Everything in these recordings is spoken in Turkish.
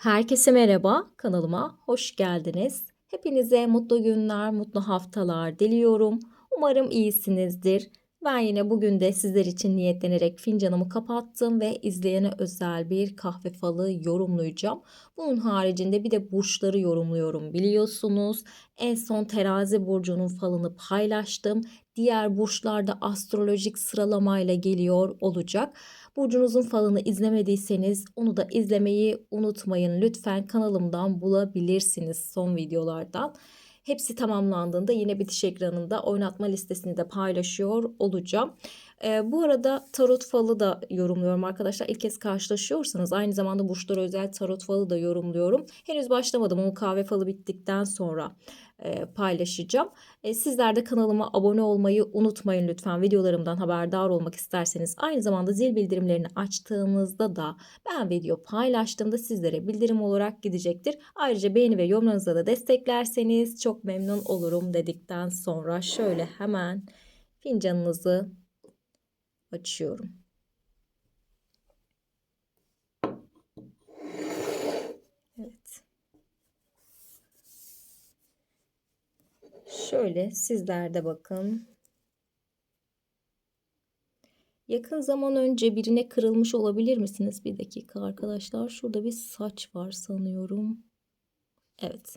Herkese merhaba, kanalıma hoş geldiniz. Hepinize mutlu günler, mutlu haftalar diliyorum. Umarım iyisinizdir. Ben yine bugün de sizler için niyetlenerek fincanımı kapattım ve izleyene özel bir kahve falı yorumlayacağım. Bunun haricinde bir de burçları yorumluyorum biliyorsunuz. En son terazi burcunun falını paylaştım. Diğer burçlarda astrolojik sıralamayla geliyor olacak. Burcunuzun falını izlemediyseniz onu da izlemeyi unutmayın. Lütfen kanalımdan bulabilirsiniz son videolardan. Hepsi tamamlandığında yine bitiş ekranında oynatma listesini de paylaşıyor olacağım. Ee, bu arada tarot falı da yorumluyorum arkadaşlar. İlk kez karşılaşıyorsanız aynı zamanda burçlara özel tarot falı da yorumluyorum. Henüz başlamadım. Onu kahve falı bittikten sonra e, paylaşacağım. E, sizler de kanalıma abone olmayı unutmayın lütfen. Videolarımdan haberdar olmak isterseniz aynı zamanda zil bildirimlerini açtığınızda da ben video paylaştığımda sizlere bildirim olarak gidecektir. Ayrıca beğeni ve yorumlarınızla da desteklerseniz çok memnun olurum dedikten sonra şöyle hemen fincanınızı açıyorum. Evet. Şöyle sizler de bakın. Yakın zaman önce birine kırılmış olabilir misiniz? Bir dakika arkadaşlar. Şurada bir saç var sanıyorum. Evet.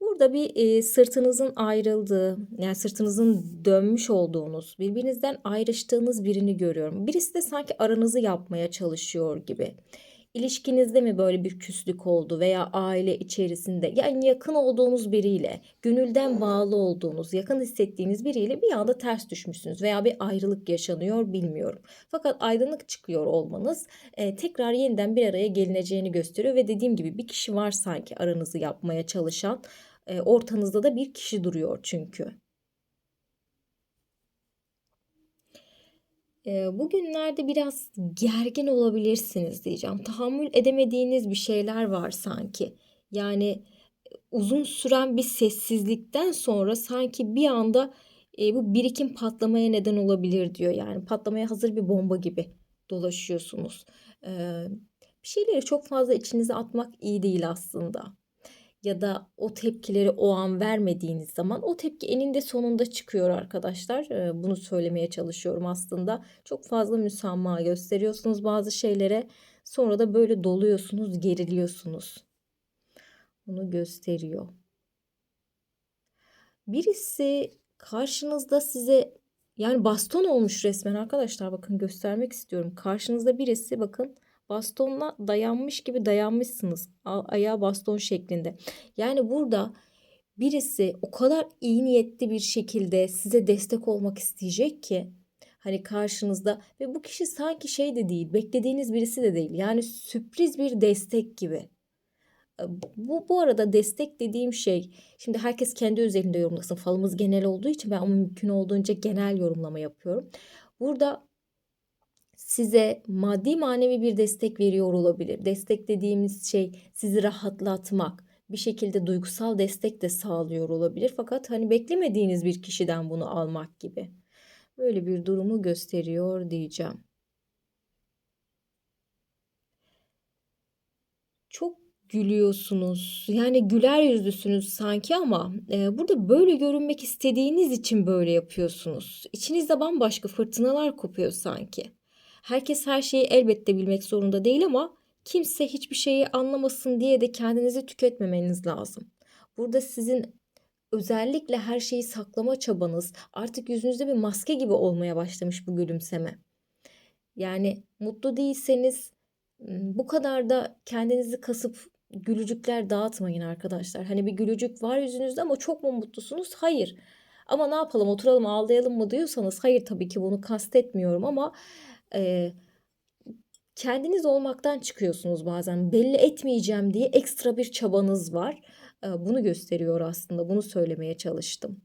Burada bir e, sırtınızın ayrıldığı, yani sırtınızın dönmüş olduğunuz, birbirinizden ayrıştığınız birini görüyorum. Birisi de sanki aranızı yapmaya çalışıyor gibi. İlişkinizde mi böyle bir küslük oldu veya aile içerisinde yani yakın olduğunuz biriyle, gönülden bağlı olduğunuz, yakın hissettiğiniz biriyle bir anda ters düşmüşsünüz veya bir ayrılık yaşanıyor bilmiyorum. Fakat aydınlık çıkıyor olmanız e, tekrar yeniden bir araya gelineceğini gösteriyor ve dediğim gibi bir kişi var sanki aranızı yapmaya çalışan. E, ortanızda da bir kişi duruyor çünkü. Bugünlerde biraz gergin olabilirsiniz diyeceğim. Tahammül edemediğiniz bir şeyler var sanki. Yani uzun süren bir sessizlikten sonra sanki bir anda bu birikim patlamaya neden olabilir diyor. Yani patlamaya hazır bir bomba gibi dolaşıyorsunuz. Bir şeyleri çok fazla içinize atmak iyi değil aslında ya da o tepkileri o an vermediğiniz zaman o tepki eninde sonunda çıkıyor arkadaşlar. Bunu söylemeye çalışıyorum aslında. Çok fazla müsamaha gösteriyorsunuz bazı şeylere. Sonra da böyle doluyorsunuz, geriliyorsunuz. Bunu gösteriyor. Birisi karşınızda size yani baston olmuş resmen arkadaşlar bakın göstermek istiyorum. Karşınızda birisi bakın bastonla dayanmış gibi dayanmışsınız. Ayağı baston şeklinde. Yani burada birisi o kadar iyi niyetli bir şekilde size destek olmak isteyecek ki hani karşınızda ve bu kişi sanki şey de değil, beklediğiniz birisi de değil. Yani sürpriz bir destek gibi. Bu, bu arada destek dediğim şey şimdi herkes kendi özelinde yorumlasın. Falımız genel olduğu için ben mümkün olduğunca genel yorumlama yapıyorum. Burada size maddi manevi bir destek veriyor olabilir. Destek dediğimiz şey sizi rahatlatmak, bir şekilde duygusal destek de sağlıyor olabilir. Fakat hani beklemediğiniz bir kişiden bunu almak gibi. Böyle bir durumu gösteriyor diyeceğim. Çok gülüyorsunuz. Yani güler yüzlüsünüz sanki ama e, burada böyle görünmek istediğiniz için böyle yapıyorsunuz. İçinizde bambaşka fırtınalar kopuyor sanki. Herkes her şeyi elbette bilmek zorunda değil ama kimse hiçbir şeyi anlamasın diye de kendinizi tüketmemeniz lazım. Burada sizin özellikle her şeyi saklama çabanız artık yüzünüzde bir maske gibi olmaya başlamış bu gülümseme. Yani mutlu değilseniz bu kadar da kendinizi kasıp gülücükler dağıtmayın arkadaşlar. Hani bir gülücük var yüzünüzde ama çok mu mutlusunuz? Hayır. Ama ne yapalım oturalım ağlayalım mı diyorsanız hayır tabii ki bunu kastetmiyorum ama e, kendiniz olmaktan çıkıyorsunuz bazen. Belli etmeyeceğim diye ekstra bir çabanız var. E, bunu gösteriyor aslında. Bunu söylemeye çalıştım.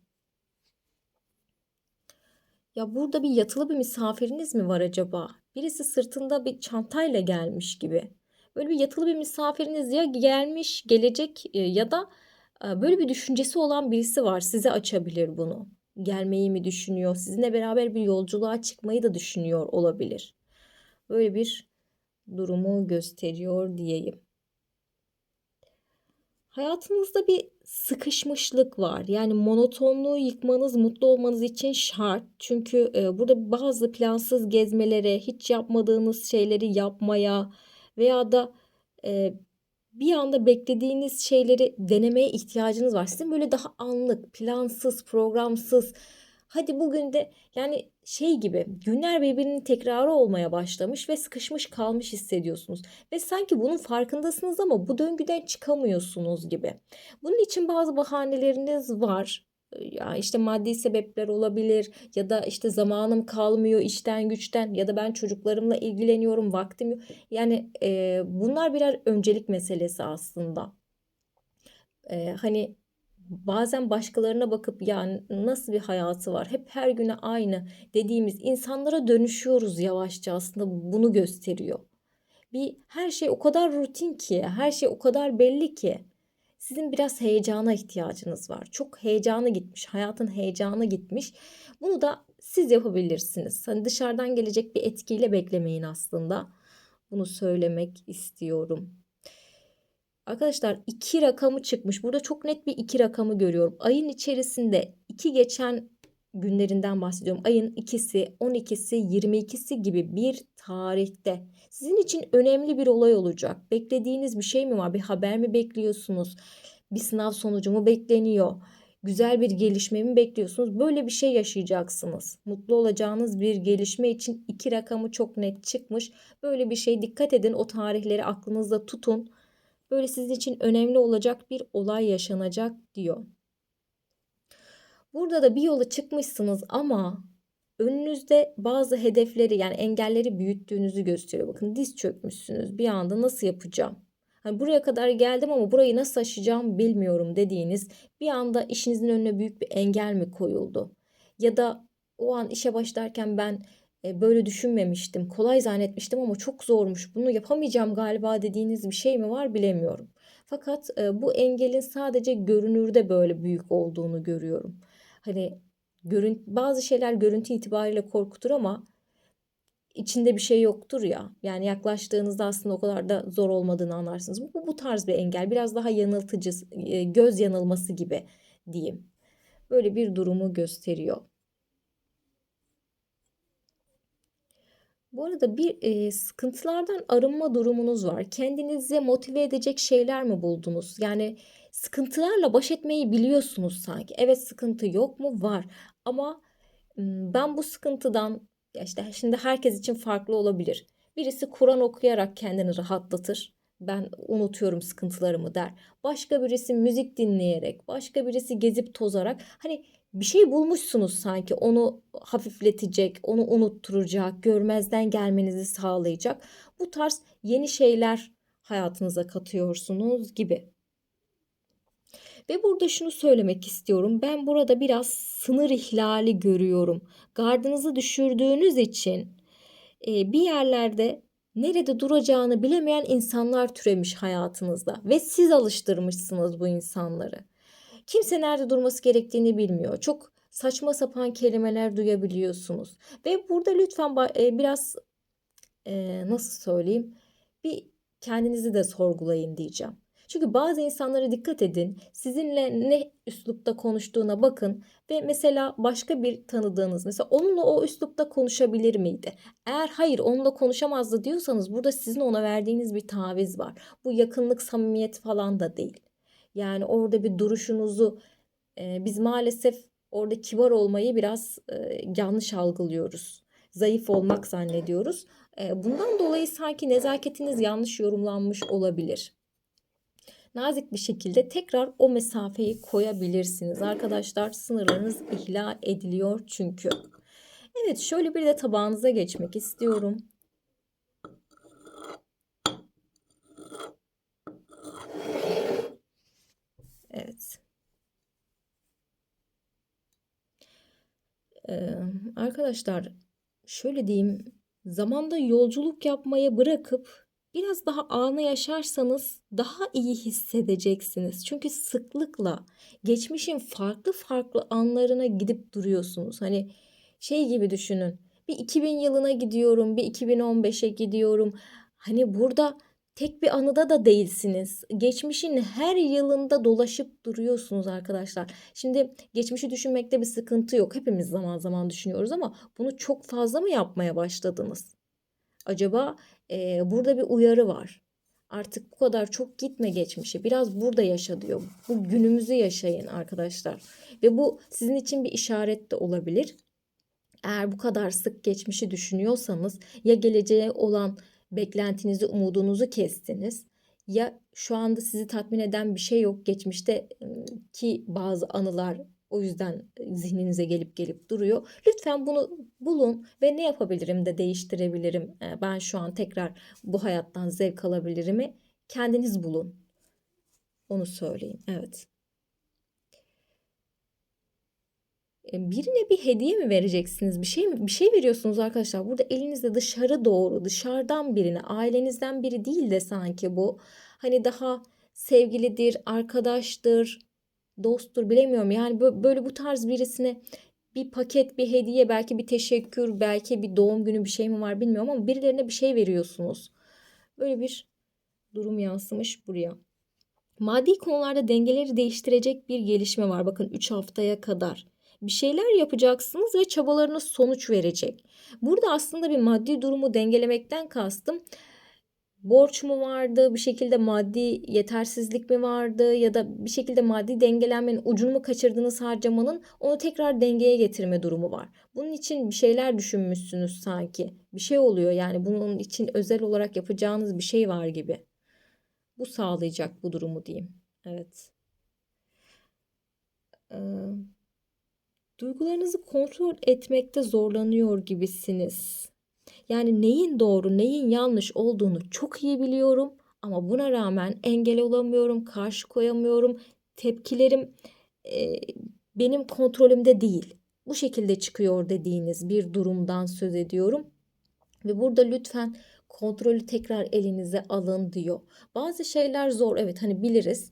Ya burada bir yatılı bir misafiriniz mi var acaba? Birisi sırtında bir çantayla gelmiş gibi. Böyle bir yatılı bir misafiriniz ya gelmiş, gelecek ya da böyle bir düşüncesi olan birisi var. Size açabilir bunu gelmeyi mi düşünüyor? Sizinle beraber bir yolculuğa çıkmayı da düşünüyor olabilir. Böyle bir durumu gösteriyor diyeyim. Hayatınızda bir sıkışmışlık var. Yani monotonluğu yıkmanız, mutlu olmanız için şart. Çünkü e, burada bazı plansız gezmelere, hiç yapmadığınız şeyleri yapmaya veya da e, bir anda beklediğiniz şeyleri denemeye ihtiyacınız var. Sizin böyle daha anlık, plansız, programsız. Hadi bugün de yani şey gibi günler birbirinin tekrarı olmaya başlamış ve sıkışmış kalmış hissediyorsunuz. Ve sanki bunun farkındasınız ama bu döngüden çıkamıyorsunuz gibi. Bunun için bazı bahaneleriniz var. Ya işte maddi sebepler olabilir ya da işte zamanım kalmıyor işten güçten ya da ben çocuklarımla ilgileniyorum vaktim yok. Yani e, bunlar birer öncelik meselesi aslında. E, hani bazen başkalarına bakıp ya nasıl bir hayatı var hep her güne aynı dediğimiz insanlara dönüşüyoruz yavaşça aslında bunu gösteriyor. Bir her şey o kadar rutin ki, her şey o kadar belli ki sizin biraz heyecana ihtiyacınız var. Çok heyecanı gitmiş, hayatın heyecanı gitmiş. Bunu da siz yapabilirsiniz. Hani dışarıdan gelecek bir etkiyle beklemeyin aslında. Bunu söylemek istiyorum. Arkadaşlar iki rakamı çıkmış. Burada çok net bir iki rakamı görüyorum. Ayın içerisinde iki geçen günlerinden bahsediyorum. Ayın ikisi, 12'si, 22'si gibi bir tarihte sizin için önemli bir olay olacak. Beklediğiniz bir şey mi var? Bir haber mi bekliyorsunuz? Bir sınav sonucu mu bekleniyor? Güzel bir gelişme mi bekliyorsunuz? Böyle bir şey yaşayacaksınız. Mutlu olacağınız bir gelişme için iki rakamı çok net çıkmış. Böyle bir şey dikkat edin. O tarihleri aklınızda tutun. Böyle sizin için önemli olacak bir olay yaşanacak diyor. Burada da bir yola çıkmışsınız ama önünüzde bazı hedefleri yani engelleri büyüttüğünüzü gösteriyor. Bakın diz çökmüşsünüz. Bir anda nasıl yapacağım? Hani buraya kadar geldim ama burayı nasıl aşacağım bilmiyorum dediğiniz bir anda işinizin önüne büyük bir engel mi koyuldu? Ya da o an işe başlarken ben e, böyle düşünmemiştim, kolay zannetmiştim ama çok zormuş. Bunu yapamayacağım galiba dediğiniz bir şey mi var bilemiyorum. Fakat e, bu engelin sadece görünürde böyle büyük olduğunu görüyorum. Hani görün, bazı şeyler görüntü itibariyle korkutur ama içinde bir şey yoktur ya. Yani yaklaştığınızda aslında o kadar da zor olmadığını anlarsınız. Bu, bu tarz bir engel. Biraz daha yanıltıcı, e, göz yanılması gibi diyeyim. Böyle bir durumu gösteriyor. Bu arada bir e, sıkıntılardan arınma durumunuz var. Kendinizi motive edecek şeyler mi buldunuz? Yani sıkıntılarla baş etmeyi biliyorsunuz sanki. Evet sıkıntı yok mu? Var. Ama ben bu sıkıntıdan ya işte şimdi herkes için farklı olabilir. Birisi Kur'an okuyarak kendini rahatlatır. Ben unutuyorum sıkıntılarımı der. Başka birisi müzik dinleyerek, başka birisi gezip tozarak. Hani bir şey bulmuşsunuz sanki onu hafifletecek, onu unutturacak, görmezden gelmenizi sağlayacak. Bu tarz yeni şeyler hayatınıza katıyorsunuz gibi. Ve burada şunu söylemek istiyorum. Ben burada biraz sınır ihlali görüyorum. Gardınızı düşürdüğünüz için e, bir yerlerde nerede duracağını bilemeyen insanlar türemiş hayatınızda ve siz alıştırmışsınız bu insanları. Kimse nerede durması gerektiğini bilmiyor. Çok saçma sapan kelimeler duyabiliyorsunuz. Ve burada lütfen e, biraz e, nasıl söyleyeyim bir kendinizi de sorgulayın diyeceğim. Çünkü bazı insanlara dikkat edin. Sizinle ne üslupta konuştuğuna bakın ve mesela başka bir tanıdığınız mesela onunla o üslupta konuşabilir miydi? Eğer hayır onunla konuşamazdı diyorsanız burada sizin ona verdiğiniz bir taviz var. Bu yakınlık, samimiyet falan da değil. Yani orada bir duruşunuzu e, biz maalesef orada kibar olmayı biraz e, yanlış algılıyoruz. Zayıf olmak zannediyoruz. E, bundan dolayı sanki nezaketiniz yanlış yorumlanmış olabilir. Nazik bir şekilde tekrar o mesafeyi koyabilirsiniz. Arkadaşlar sınırlarınız ihlal ediliyor çünkü. Evet şöyle bir de tabağınıza geçmek istiyorum. Evet. Arkadaşlar şöyle diyeyim zamanda yolculuk yapmayı bırakıp biraz daha anı yaşarsanız daha iyi hissedeceksiniz. Çünkü sıklıkla geçmişin farklı farklı anlarına gidip duruyorsunuz. Hani şey gibi düşünün. Bir 2000 yılına gidiyorum, bir 2015'e gidiyorum. Hani burada tek bir anıda da değilsiniz. Geçmişin her yılında dolaşıp duruyorsunuz arkadaşlar. Şimdi geçmişi düşünmekte bir sıkıntı yok. Hepimiz zaman zaman düşünüyoruz ama bunu çok fazla mı yapmaya başladınız? Acaba e, burada bir uyarı var. Artık bu kadar çok gitme geçmişe. Biraz burada yaşa diyor. Bu günümüzü yaşayın arkadaşlar. Ve bu sizin için bir işaret de olabilir. Eğer bu kadar sık geçmişi düşünüyorsanız ya geleceğe olan beklentinizi, umudunuzu kestiniz ya şu anda sizi tatmin eden bir şey yok. Geçmişte ki bazı anılar o yüzden zihninize gelip gelip duruyor. Lütfen bunu bulun ve ne yapabilirim de değiştirebilirim. Ben şu an tekrar bu hayattan zevk alabilirimi kendiniz bulun. Onu söyleyeyim. Evet. Birine bir hediye mi vereceksiniz? Bir şey mi? Bir şey veriyorsunuz arkadaşlar. Burada elinizde dışarı doğru, dışarıdan birine, ailenizden biri değil de sanki bu. Hani daha sevgilidir, arkadaştır, dosttur bilemiyorum. Yani böyle bu tarz birisine bir paket, bir hediye, belki bir teşekkür, belki bir doğum günü bir şey mi var bilmiyorum ama birilerine bir şey veriyorsunuz. Böyle bir durum yansımış buraya. Maddi konularda dengeleri değiştirecek bir gelişme var. Bakın 3 haftaya kadar bir şeyler yapacaksınız ve çabalarınız sonuç verecek. Burada aslında bir maddi durumu dengelemekten kastım borç mu vardı, bir şekilde maddi yetersizlik mi vardı ya da bir şekilde maddi dengelenmenin ucunu mu kaçırdığınız harcamanın onu tekrar dengeye getirme durumu var. Bunun için bir şeyler düşünmüşsünüz sanki. Bir şey oluyor yani bunun için özel olarak yapacağınız bir şey var gibi. Bu sağlayacak bu durumu diyeyim. Evet. Ee, Duygularınızı kontrol etmekte zorlanıyor gibisiniz. Yani neyin doğru, neyin yanlış olduğunu çok iyi biliyorum ama buna rağmen engel olamıyorum, karşı koyamıyorum. Tepkilerim e, benim kontrolümde değil. Bu şekilde çıkıyor dediğiniz bir durumdan söz ediyorum. Ve burada lütfen kontrolü tekrar elinize alın diyor. Bazı şeyler zor evet hani biliriz.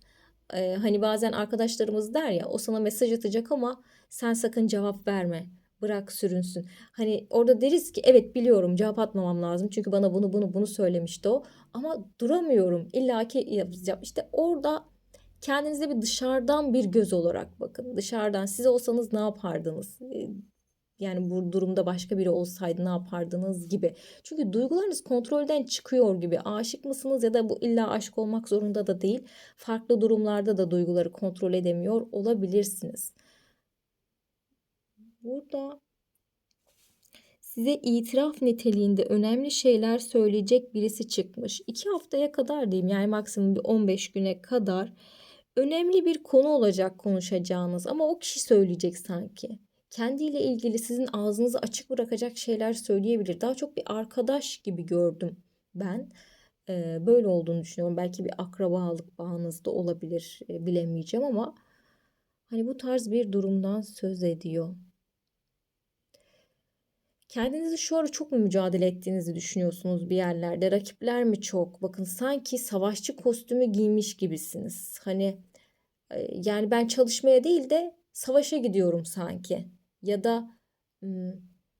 Ee, hani bazen arkadaşlarımız der ya o sana mesaj atacak ama sen sakın cevap verme. Bırak sürünsün. Hani orada deriz ki evet biliyorum cevap atmamam lazım. Çünkü bana bunu bunu bunu söylemişti o. Ama duramıyorum. İlla ki yapacağım. İşte orada kendinize bir dışarıdan bir göz olarak bakın. Dışarıdan siz olsanız ne yapardınız? Yani bu durumda başka biri olsaydı ne yapardınız gibi. Çünkü duygularınız kontrolden çıkıyor gibi. Aşık mısınız ya da bu illa aşk olmak zorunda da değil. Farklı durumlarda da duyguları kontrol edemiyor olabilirsiniz. Burada size itiraf niteliğinde önemli şeyler söyleyecek birisi çıkmış. İki haftaya kadar diyeyim yani maksimum bir 15 güne kadar önemli bir konu olacak konuşacağınız ama o kişi söyleyecek sanki. Kendiyle ilgili sizin ağzınızı açık bırakacak şeyler söyleyebilir. Daha çok bir arkadaş gibi gördüm ben. Ee, böyle olduğunu düşünüyorum. Belki bir akrabalık bağınız da olabilir bilemeyeceğim ama hani bu tarz bir durumdan söz ediyor. Kendinizi şu ara çok mu mücadele ettiğinizi düşünüyorsunuz bir yerlerde? Rakipler mi çok? Bakın sanki savaşçı kostümü giymiş gibisiniz. Hani yani ben çalışmaya değil de savaşa gidiyorum sanki. Ya da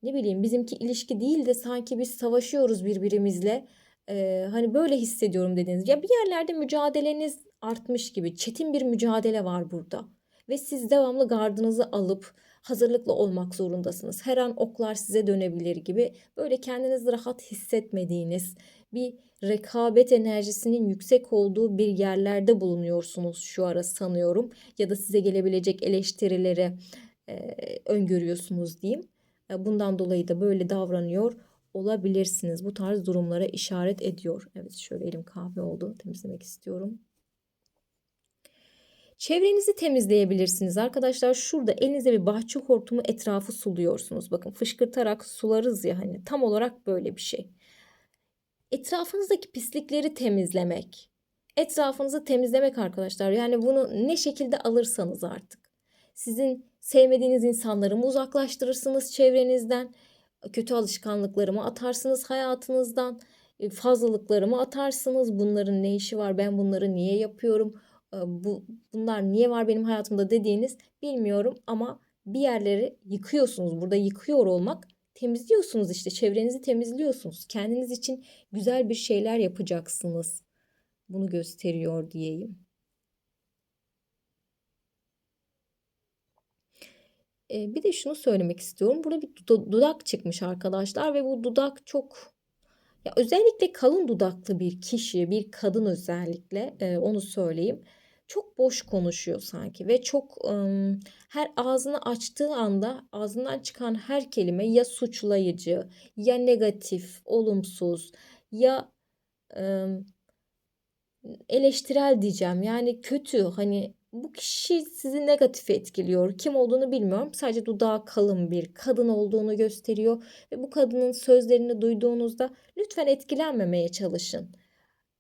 ne bileyim bizimki ilişki değil de sanki biz savaşıyoruz birbirimizle. Ee, hani böyle hissediyorum dediğiniz. Ya bir yerlerde mücadeleniz artmış gibi. Çetin bir mücadele var burada. Ve siz devamlı gardınızı alıp hazırlıklı olmak zorundasınız. Her an oklar size dönebilir gibi böyle kendinizi rahat hissetmediğiniz bir rekabet enerjisinin yüksek olduğu bir yerlerde bulunuyorsunuz şu ara sanıyorum ya da size gelebilecek eleştirilere e, öngörüyorsunuz diyeyim. Bundan dolayı da böyle davranıyor olabilirsiniz. Bu tarz durumlara işaret ediyor. Evet şöyle elim kahve oldu. Temizlemek istiyorum. Çevrenizi temizleyebilirsiniz arkadaşlar. Şurada elinize bir bahçe hortumu etrafı suluyorsunuz. Bakın fışkırtarak sularız ya hani tam olarak böyle bir şey. Etrafınızdaki pislikleri temizlemek. Etrafınızı temizlemek arkadaşlar. Yani bunu ne şekilde alırsanız artık. Sizin sevmediğiniz insanları mı uzaklaştırırsınız çevrenizden? Kötü alışkanlıklarımı atarsınız hayatınızdan? E, fazlalıklarımı atarsınız? Bunların ne işi var? Ben bunları niye yapıyorum? bu bunlar niye var benim hayatımda dediğiniz bilmiyorum ama bir yerleri yıkıyorsunuz. Burada yıkıyor olmak temizliyorsunuz işte çevrenizi temizliyorsunuz. Kendiniz için güzel bir şeyler yapacaksınız. bunu gösteriyor diyeyim. Eee, bir de şunu söylemek istiyorum. Burada bir duda dudak çıkmış arkadaşlar ve bu dudak çok ya, özellikle kalın dudaklı bir kişi, bir kadın özellikle, eee, onu söyleyeyim. Çok boş konuşuyor sanki ve çok, ımm, her ağzını açtığı anda ağzından çıkan her kelime ya suçlayıcı, ya negatif, olumsuz, ya, emm, eleştirel diyeceğim. Yani kötü, hani, bu kişi sizi negatif etkiliyor. Kim olduğunu bilmiyorum. Sadece dudağı kalın bir kadın olduğunu gösteriyor ve bu kadının sözlerini duyduğunuzda lütfen etkilenmemeye çalışın.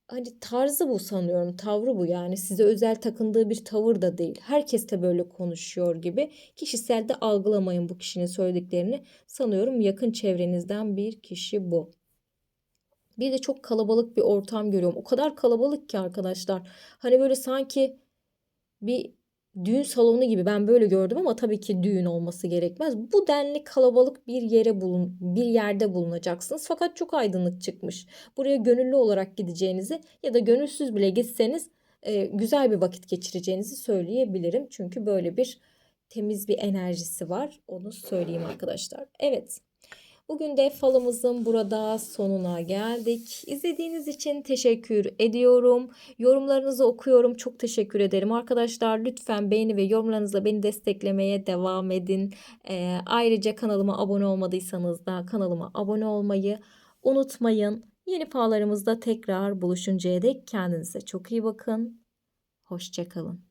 Hani, tarzı bu sanıyorum, tavrı bu yani. Size özel takındığı bir tavır da değil. Herkes de böyle konuşuyor gibi. Kişisel de algılamayın bu kişinin söylediklerini. Sanıyorum yakın çevrenizden bir kişi bu. Bir de çok kalabalık bir ortam görüyorum. O kadar kalabalık ki arkadaşlar. Hani, böyle sanki bir düğün salonu gibi ben böyle gördüm ama tabii ki düğün olması gerekmez. Bu denli kalabalık bir yere bulun bir yerde bulunacaksınız fakat çok aydınlık çıkmış. Buraya gönüllü olarak gideceğinizi ya da gönülsüz bile gitseniz, eee, güzel bir vakit geçireceğinizi söyleyebilirim. Çünkü böyle bir temiz bir enerjisi var. Onu söyleyeyim arkadaşlar. Evet. Bugün de falımızın burada sonuna geldik. İzlediğiniz için teşekkür ediyorum. Yorumlarınızı okuyorum. Çok teşekkür ederim. Arkadaşlar lütfen beğeni ve yorumlarınızla beni desteklemeye devam edin. Eee, ayrıca kanalıma abone olmadıysanız da kanalıma abone olmayı unutmayın. Yeni fallarımızda tekrar buluşuncaya dek kendinize çok iyi bakın. Hoşça kalın.